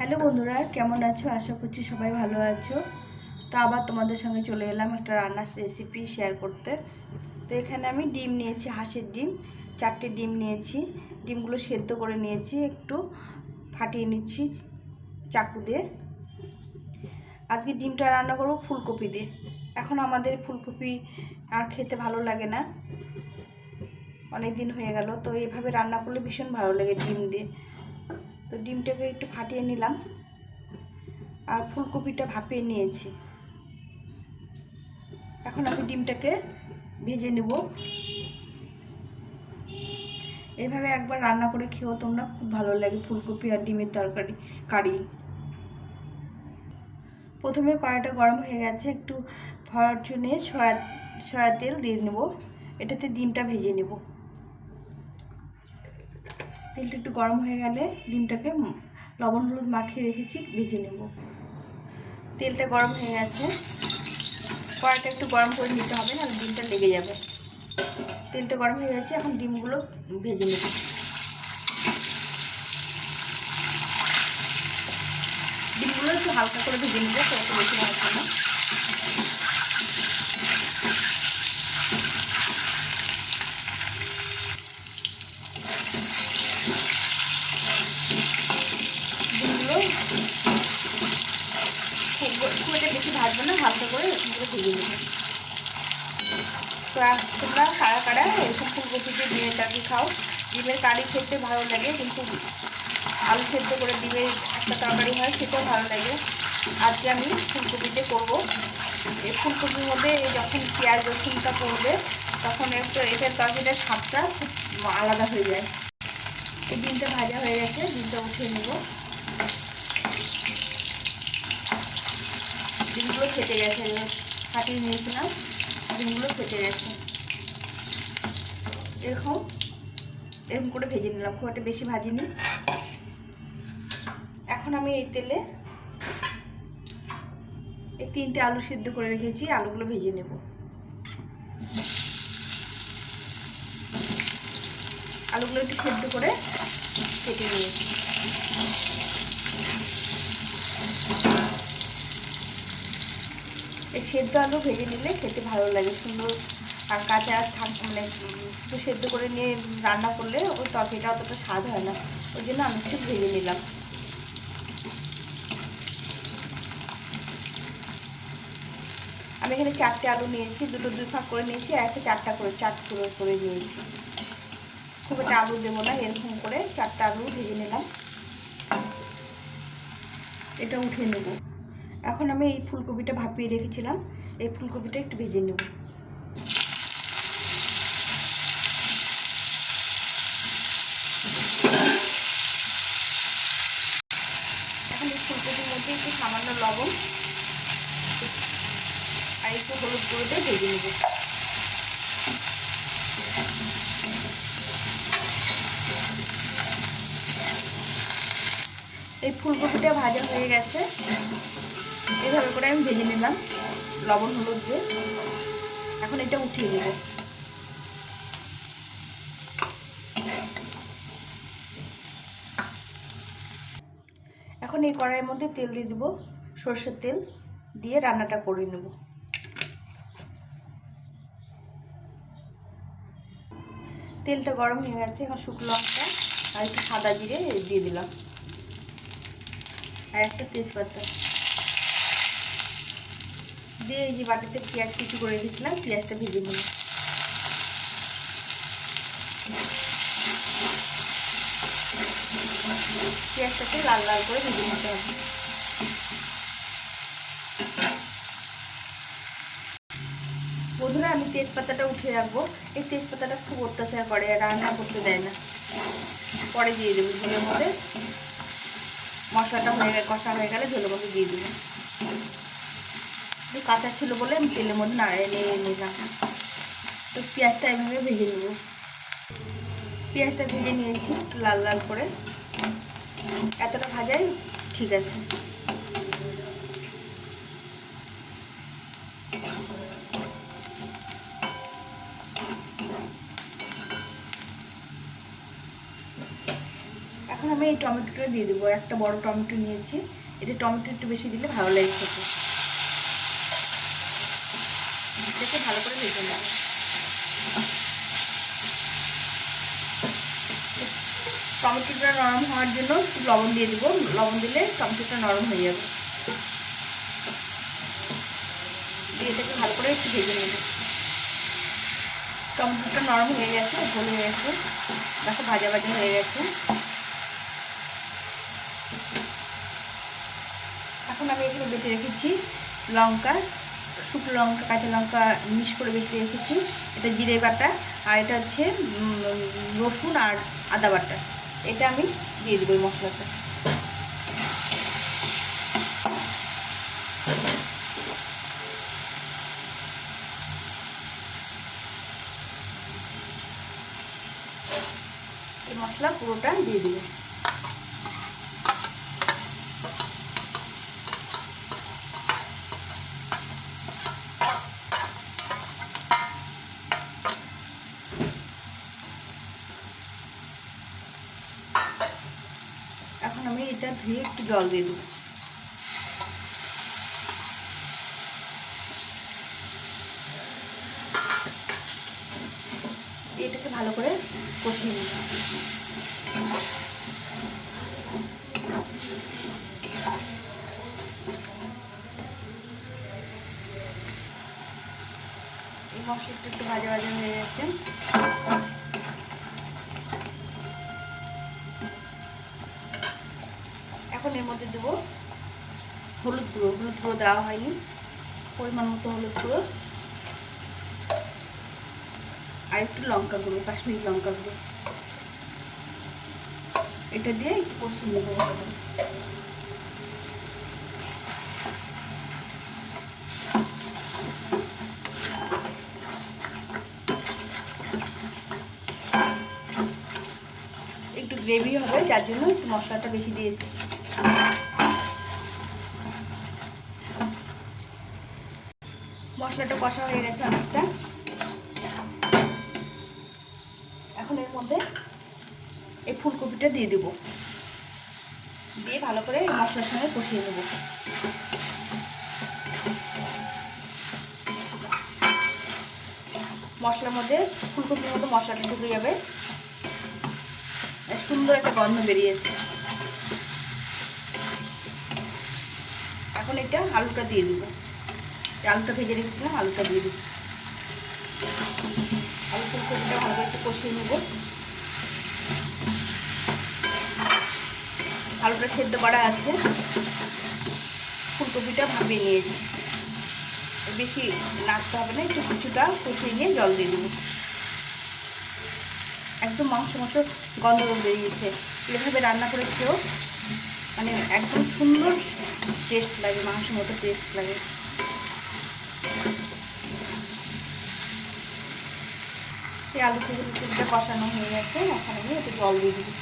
Hello বন্ধুরা, কেমন আছো? আশা করছি সবাই ভালো আছো। তো আবার তোমাদের সঙ্গে চলে এলাম একটা রান্নার রেসিপি শেয়ার করতে। তো এখানে আমি ডিম নিয়েছি, হাঁসের ডিম। চারটে ডিম নিয়েছি। ডিমগুলো সেদ্ধ করে নিয়েছি, একটু ফাটিয়ে নিচ্ছি চাকু দিয়ে। আজকে ডিমটা রান্না করব ফুলকপি দিয়ে। এখন আমাদের ফুলকপি আর খেতে ভালো লাগে না। অনেক দিন হয়ে গেল, তো এইভাবে রান্না করলে ভীষণ ভালো লাগে ডিম দিয়ে। তো ডিমটাকে একটু ফাটিয়ে নিলাম আর ফুলকপিটা ভাপিয়ে নিয়েছি। এখন আমি ডিমটাকে ভেজে নেব। এইভাবে একবার রান্না করে খেয়েও তোমরা খুব ভালো লাগে ফুলকপি আর ডিমের তরকারি, কারি। প্রথমে কড়াইটা গরম হয়ে গেছে, একটু ফরচুনে সয়া সয়া তেল দিয়ে নেব। এটাতে ডিমটা ভেজে নেব। তেলটা একটু গরম হয়ে গেলে ডিমটাকে লবণ, হলুদ মাখিয়ে রেখেছি, ভেজে নেব। তেলটা গরম হয়ে গেছে। কড়াইটা একটু গরম করে নিতে হবে না ডিমটা লেগে যাবে। তেলটা গরম হয়ে গেছে, এখন ডিমগুলো ভেজে নেব। ডিমগুলো একটু হালকা করে ভেজে নেব তো বেশি ভাজবো না ডিমগুলো খুব খুব একটা বেশি ভাজবো না হালকা করে এরকম করে ভেজে নেব তো আর কারা কারা এরকম ফুলকপিতে ডিমের তরকারি খাও। ডিমের কারি খেতে ভালো লাগে, কিন্তু আলু সেদ্ধ করে ডিমের একটা তরকারি হয়, সেটাও ভালো লাগে। আজকে আমি ফুলকপিতে করব। এই ফুলকপির মধ্যে যখন পেঁয়াজ রসুনটা পড়বে, তখন একটু এটার তরকারিটার স্বাদটা খুব আলাদা হয়ে যায়। এই ডিমটা ভাজা হয়ে গেছে, ডিমটা উঠিয়ে নেব। ডিমগুলো ফেটে গেছে ফাটিয়ে নিয়েছিলাম, ডিমগুলো ফেটে গেছে। এরকম এরকম করে ভেজে নিলাম, খুব একটা বেশি ভাজিনি। এখন আমি এই তেলে এই তিনটে আলু সিদ্ধ করে রেখেছি, আলুগুলো ভেজে নেব। আলুগুলো একটু সেদ্ধ করে কেটে নিয়েছি। এই সেদ্ধ আলু ভেজে নিলে খেতে ভালো লাগে, সুন্দর আর কাঁচা মানে একটু সেদ্ধ করে নিয়ে রান্না করলে ওই তরকারিটা অতটা স্বাদ হয় না। ওই জন্য আমি একটু ভেজে নিলাম। আমি এখানে চারটে আলু নিয়েছি, দুটো দুই ভাগ করে নিয়েছি, আর একটা চারটা করে, চার করে করে নিয়েছি। খুব একটা আলু দেবো না, এরকম করে চারটা আলু ভেজে নিলাম। এটা উঠে নেব। এখন আমি এই ফুলকপিটা ভাপিয়ে রেখেছিলাম, এই ফুলকপিটা একটু ভেজে নেব এখন এই ফুলকপির মধ্যে একটু সামান্য লবণ আর একটু হলুদ করে দিয়ে এই ফুলকপিটা ভাজা হয়ে গেছে। এভাবে করে আমি ভেজে নিলাম। লবণ, হলুদ দিয়ে। এখন এটা উঠিয়ে দেব। এখন এই কড়াইয়ের মধ্যে তেল দিয়ে দেবো। সর্ষের তেল দিয়ে রান্নাটা করে নেব। তেলটা গরম হয়ে গেছে, এখন শুকনো লঙ্কা আর একটু সাদা জিরে দিয়ে দিলাম। আর একটা তেজপাতা। দিয়ে এই যে বাটিতে পেঁয়াজ কিছু করে রেখেছিলাম, পেঁয়াজটা ভেজে নিলাম। পেঁয়াজটাকে লাল লাল করে ভেজে নিতে হবে বন্ধুরা আমি তেজপাতাটা উঠিয়ে রাখব। এই তেজপাতাটা খুব অত্যাচার করে রান্না করতে দেয় না। পরে দিয়ে দেবো ঝোলের মধ্যে। মশলাটা হয়ে গেলে, কষা হয়ে গেলে ঝোলের মধ্যে দিয়ে দেবো। একটু কাঁচা ছিল বলে আমি তেলের মধ্যে নাড়িয়ে নিয়ে নিলাম। তো পেঁয়াজটা এভাবে ভেজে নেব। পেঁয়াজটা ভেজে নিয়েছি লাল লাল করে। এতটা ভাজাই ঠিক আছে। এই টমেটোটা দিয়ে দেবো। একটা বড় টমেটো নিয়েছি। এটা টমেটো একটু বেশি দিলে ভালো লাগে খেতে। ভালো করে ভেজে নেব। টমেটোটা নরম হওয়ার জন্য একটু লবণ দিয়ে দেবো। লবণ দিলে টমেটোটা নরম হয়ে যাবে। দিয়ে এটাকে ভালো করে একটু ভেজে নেব। টমেটোটা নরম হয়ে গেছে, গোল হয়ে গেছে। দেখো ভাজা ভাজা হয়ে গেছে। এখন আমি এখানে বেটে রেখেছি। লঙ্কা, শুকনো লঙ্কা, কাঁচা লঙ্কা মিক্স করে বেটে রেখেছি। এটা জিরে বাটা আর এটা হচ্ছে রসুন আর আদা বাটা। এটা আমি দিয়ে দেবো এই মশলাটা। মশলা পুরোটা দিয়ে দেবো। এটা ধুয়ে একটু জল দিয়ে দেবো। এটাকে ভালো করে কষিয়ে নেব। এই মশলাটা একটু ভাজা ভাজা হয়ে গেছে। এর মধ্যে দেবো হলুদ গুঁড়ো হলুদ গুঁড়ো দেওয়া হয়নি, পরিমাণ মতো হলুদ গুঁড়ো। আর একটু লঙ্কা গুঁড়ো কাশ্মীরি লঙ্কা গুঁড়ো। এটা দিয়ে একটু ভালো একটু গ্রেভি হবে, যার জন্য একটু মশলাটা বেশি দিয়েছি। মশলাটা কষা হয়ে গেছে অনেকটা। এখন এর মধ্যে এই ফুলকপিটা দিয়ে দেবো। দিয়ে ভালো করে মশলার সঙ্গে কষিয়ে নেব। মশলার মধ্যে ফুলকপির মধ্যে মশলাটা ঢুকে যাবে। সুন্দর একটা গন্ধ বেরিয়েছে। এখন এটা আলুটা দিয়ে দেবো। আলুটা ভেজে রেখেছিলাম, আলুটা দিয়ে দেবো। আলু ফুলকপিটা ভালো একটু কষিয়ে নেব। আলুটা সেদ্ধ করা আছে। ফুলকপিটা ভাপিয়ে নিয়েছি। বেশি নাড়তে হবে না, একটু কিছুটা কষিয়ে নিয়ে জল দিয়ে দেবো। একদম মাংস মাংস গন্ধ বেরিয়েছে। এভাবে রান্না করে খেয়েও মানে একদম সুন্দর টেস্ট লাগে, মাংসের মতো টেস্ট লাগে। আলু ফুলকপিটা কষানো হয়ে গেছে, এখন আমি একটু জল দিয়ে দিবি।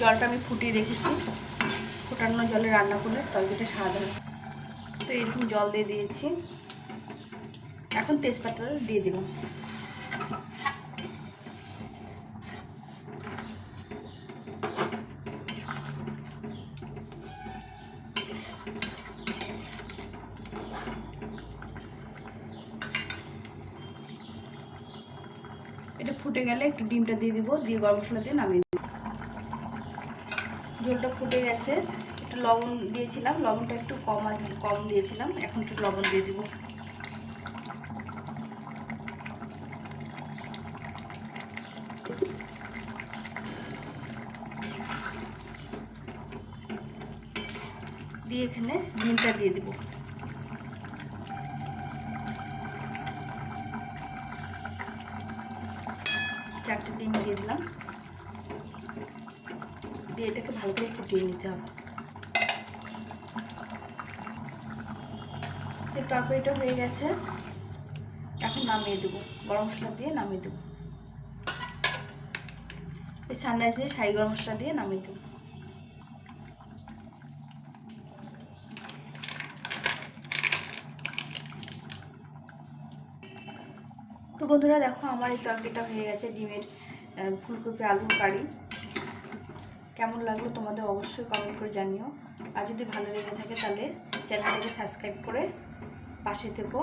জলটা আমি ফুটিয়ে রেখেছি। ফোটানো জলে রান্না করলে তরকারিটা হবে। তো এরকম জল দিয়ে দিয়েছি। এখন তেজপাতা দিয়ে দিলাম। এটা ফুটে গেলে একটু ডিমটা দিয়ে দিব, দিয়ে গরম মশলা দিয়ে নামিয়ে দিব। ঝোলটা ফুটে গেছে, একটু লবণ দিয়েছিলাম, লবণটা একটু কম কম দিয়েছিলাম, এখন একটু লবণ দিয়ে দিব। দিয়ে এখানে ডিমটা দিয়ে দিব। চারটে ডিম দিয়ে দিলাম। দিয়ে এটাকে ভালো করে ফুটিয়ে নিতে হবে। তো তরকারিটা হয়ে গেছে। এখন নামিয়ে দেবো, গরম মশলা দিয়ে নামিয়ে দেবো। এই সানরাইস দিয়ে শাড়ি, গরম মশলা দিয়ে নামিয়ে দিই। তো বন্ধুরা, দেখো আমার এই তরকারিটা হয়ে গেছে ডিমের ফুলকপি, আলুর কারি। কেমন লাগল তোমাদের অবশ্যই কমেন্ট করে জানিও। আর যদি ভালো লেগে থাকে তাহলে চ্যানেলটাকে সাবস্ক্রাইব করে পাশে থেকো।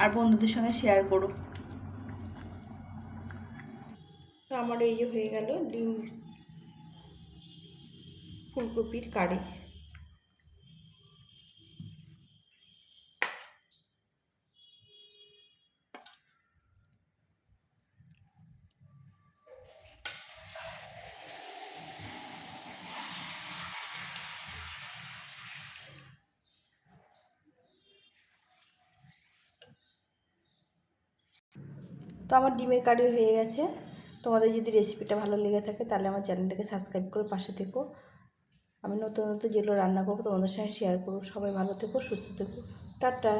আর বন্ধুদের সঙ্গে শেয়ার করো। তো আমার এই যে হয়ে গেল ডিম ফুলকপির কারি। তো আমার ডিমের কারি হয়ে গেছে। তোমাদের যদি রেসিপিটা ভালো লেগে থাকে, তাহলে আমার চ্যানেলটাকে সাবস্ক্রাইব করে পাশে থেকো। আমি নতুন নতুন যেগুলো রান্না করব তোমাদের সঙ্গে শেয়ার করব। সবাই ভালো থেকো, সুস্থ থেকো। টাটা।